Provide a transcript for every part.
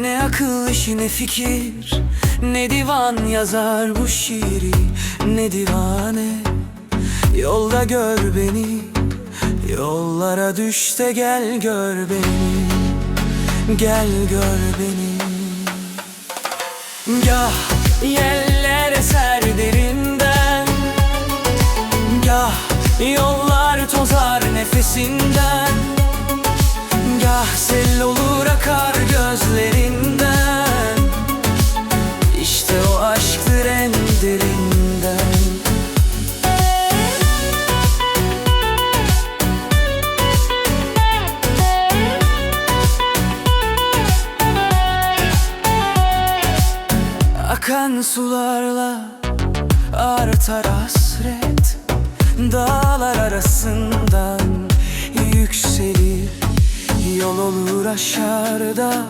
Ne akıl işi ne fikir Ne divan yazar bu şiiri Ne divane. Yolda gör beni Yollara düş de gel gör beni Gel gör beni. Gah yeller derinden. Sularla artar hasret Dağlar arasından yükselir. Yol olur aşağıda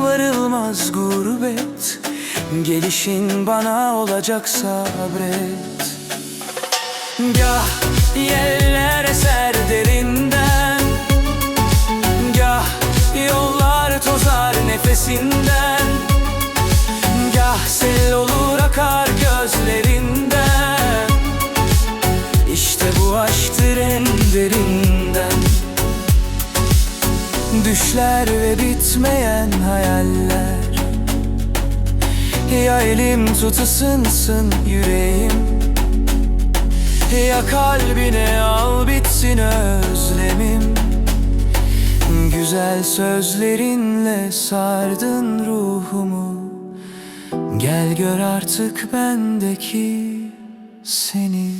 varılmaz gurbet Gelişin bana olacak sabret. Gah yeller eser derinden. Gah yollar tozar nefesinden. Gah sel olur akar gözlerinden. İşte bu aşktır en derinden. Düşler ve bitmeyen hayaller Ya elim tutusınsın yüreğim. Ya kalbine al bitsin özlemim. Güzel sözlerinle sardın ruhumu. Gel gör artık bendeki seni